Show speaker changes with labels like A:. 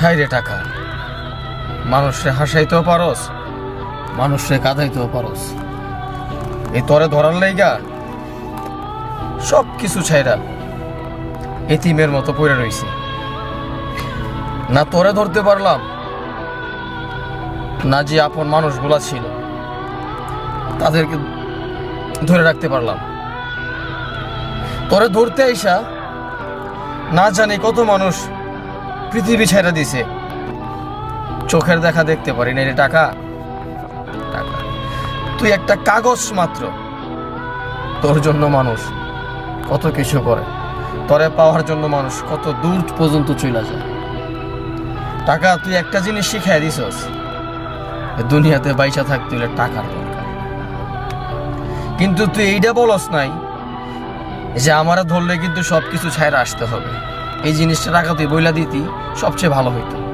A: High রে টাকা। মানুষরে হাসাইতেও পারস, মানুষরে কাঁদাইতেও পারস। এই তরে ধরার লাইগা সব কিছু ছাইরা এতিমের মতো পড়ে রইছি। না তোরে ধরতে পারলাম, না যে আপন মানুষগুলা ছিল, তাদেরকে ধরে রাখতে পারলাম। তোরে ধরতে আইসা, না জানি কত মানুষ পৃথিবী ছেড়ে দিছে। চোখের দেখা দেখতে পারি না রে টাকা। তুই একটা কাগজ মাত্র। তোর জন্য মানুষ কত কিছু করে। তরে পাওয়ার জন্য মানুষ কত দূর পর্যন্ত চলে যায়। টাকা, তুই একটা জিনিস শিখাই দিছস। এ দুনিয়াতে বাইসা থাকতে হলে টাকার দরকার। কিন্তু তুই এইটা বলস নাই যে আমারা ধরলে কিন্তু সব কিছু ছাইরা আসতে হবে। এই জিনিসটা টাকা তুই বইলা দিতি সবচেয়ে ভালো হইতো।